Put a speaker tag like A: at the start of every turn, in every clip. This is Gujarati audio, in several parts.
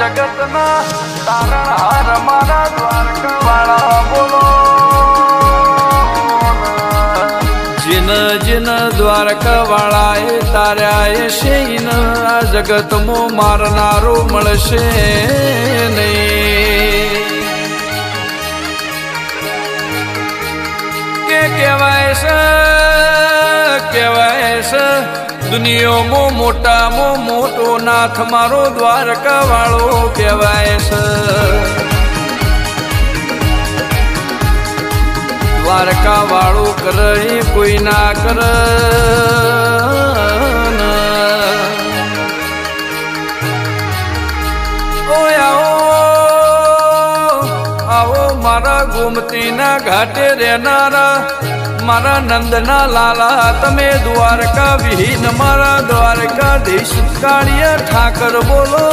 A: જગતના તારણહાર મારા દ્વારકાવાળા બોલો. જિન જીન દ્વારકાવાળા એ તાર્યા એ શેન આ જગતમાં મારનારો મળશે નહીં. કે કહેવાય છે કહેવાય છે, દુનિયામાં મોટામાં મોટો નાથ મારો દ્વારકા વાળો કહેવાય છે. દ્વારકા વાળો કરે કોઈ ના કર. આવો મારા ગોમતીના ઘાટે રહેનારા. મારા નંદના લાલા, તમે દ્વારકા વિહીન મારા દ્વારકા દેશ કાળિયા ઠાકર બોલો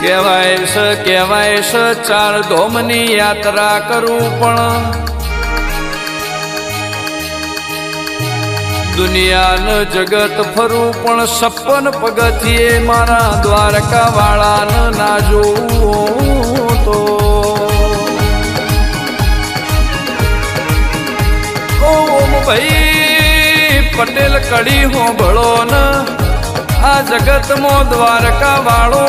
A: કહેવાય છે કહેવાય છે ચાર ધોમની યાત્રા કરું પણ દુનિયાનો જગત ફરું, પણ સપન પગથિયે મારા દ્વારકા વાળાને ના જોવું તો. ઓમ ભાઈ પટેલ કડી હોંભળો ન આ જગતમાં દ્વારકા વાળો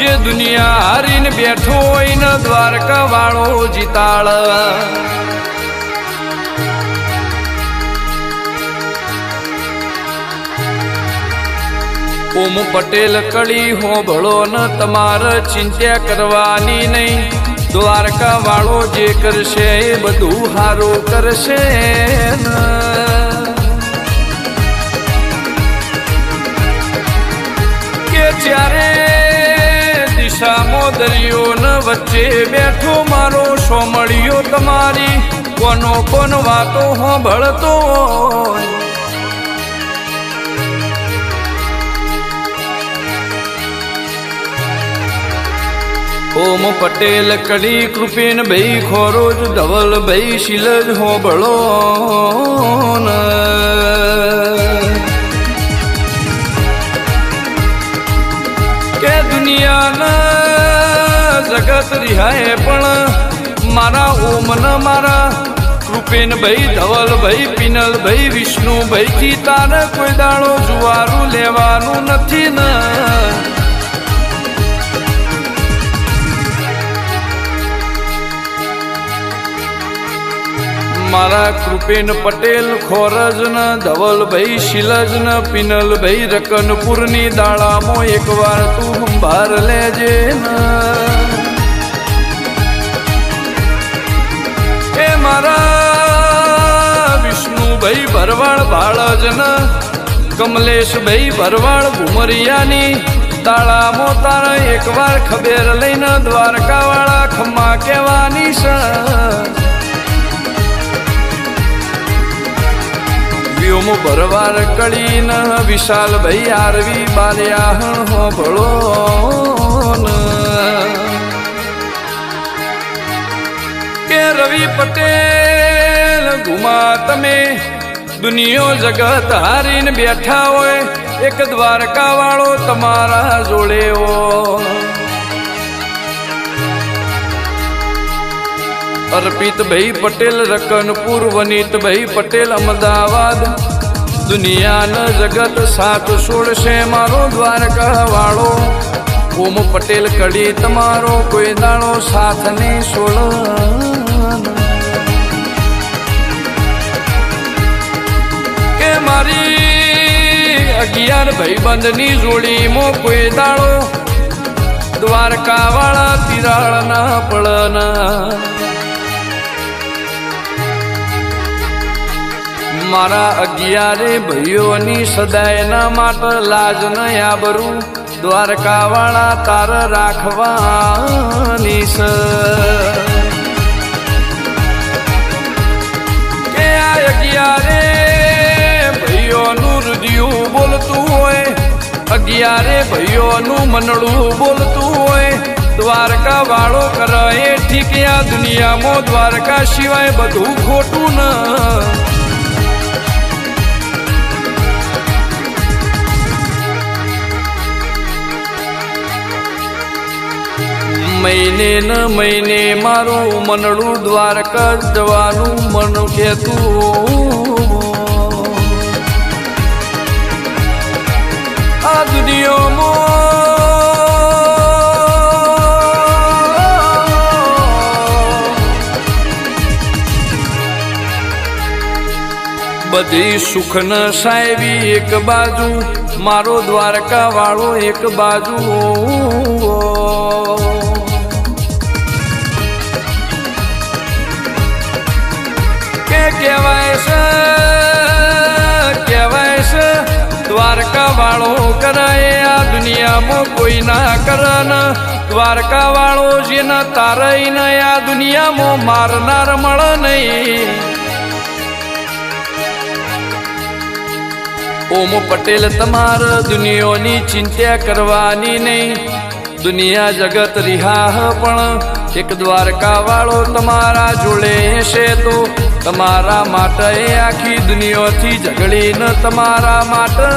A: જે દુનિયા હારીને બેઠો હોય ને દ્વારકા વાળો જીતાળ. ઓમ પટેલ કળી હો ભળો ન તમારે ચિંતા કરવાની નહીં. દ્વારકા વાળો જે કરશે એ બધું સારું કરશે કે જ્યારે દિશામો દરિયો ન વચ્ચે બેઠો મારો સોમળિયો તમારી કોનો કોન વાતો હોંભળતો હોય? ઓમ પટેલ કડી કૃપેન ભઈ ખોરોજ ધવલ ભઈ શિલજ હો ન કે દુનિયાના જગત રિહાય પણ મારા ઓમ ન મારા કૃપેન ભાઈ ધવલ ભાઈ પિનલ ભાઈ વિષ્ણુ ભાઈ થી તારે કોઈ દાણો જુવારું લેવાનું નથી ને. મારા કૃપેન પટેલ, ખોરજન, ધવલભાઈ, શિલજન, પિનલભાઈ, રકનપુરની દાળામાં એકવાર તું સંભાર લેજે એ મારા વિષ્ણુભાઈ ભરવાડ બાળજ ન કમલેશભાઈ ભરવાડ ઘુમરિયાની તાળામો તારા એકવાર ખબેર લઈને દ્વારકાવાળા ખમ્મા કહેવાની છે વ્યોમ ભરવાર ન વિશાલ ભાઈ આરવી બાલ્યા હો ભળો કે રવિ પટેલ ઘુમા તમે, દુનિયો જગત હારીને બેઠા હોય, એક દ્વારકા વાળો તમારા જોડે હોય. અર્પિત ભાઈ પટેલ રકનપુર વનિત ભાઈ પટેલ, અમદાવાદ. દુનિયાના જગત સાત છોડશે મારો દ્વારકા વાળો. ઓમ પટેલ કડી તમારો કોઈ દાણો સાથ ને સોળ. કે મારી અગિયાર ભાઈબંધની જોડીમાં કોઈ દાણો? દ્વારકા વાળા તિરાળ ના મારા અગિયારે ભાઈઓની સદાયના માટે લાજ ન આબરું. દ્વારકા વાળા તાર રાખવાની છે. અગિયારે ભાઈઓનું હૃદયું બોલતું હોય, અગિયારે ભાઈઓનું મનડું બોલતું હોય દ્વારકા વાળો કરે ઠીક આ દુનિયામાં, દ્વારકા સિવાય બધું ખોટું ન. મહિને ન મહિને મારું મનડું દ્વારકા જવાનું મન કહેતું. આ દુનિયામાં બધી સુખ ન સાહેબી એક બાજુ, મારો દ્વારકા વાળો એક બાજુ. કહેવાય છે કહેવાય છે દ્વારકા વાળો કરાય આ દુનિયામાં કોઈ ના કરન. દ્વારકા વાળો જેના તારઈ ને આ દુનિયામાં મારનાર મળ નહીં. ઓમ પટેલ, તમાર દુનિયાની ચિંતા કરવાની નહીં. દુનિયા જગત રિહાહ પણ એક દ્વારકા વાળો તમારા જોડે હશે તો તમારા માટે આખી દુનિયાથી ઝઘડીને તમારા માટે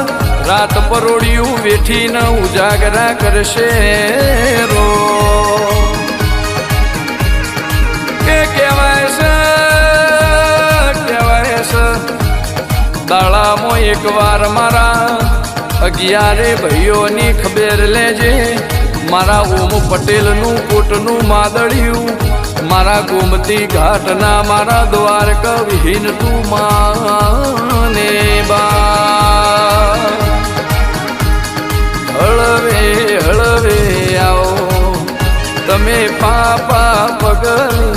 A: રાત પરોડિયું વેઠીને ઉજાગરા કરશે રો. કે કહેવાય છે કહેવાય છે, દાડામાં એક વાર મારા અગિયારે ભાઈઓની ખબર લેજે. મારા ઓમ પટેલનું કોટનું માદળિયું, મારા ગોમતી ઘાટના મારા દ્વારકા વિહીન તું માને બા. હળવે હળવે આવો, તમે પાપા પગલી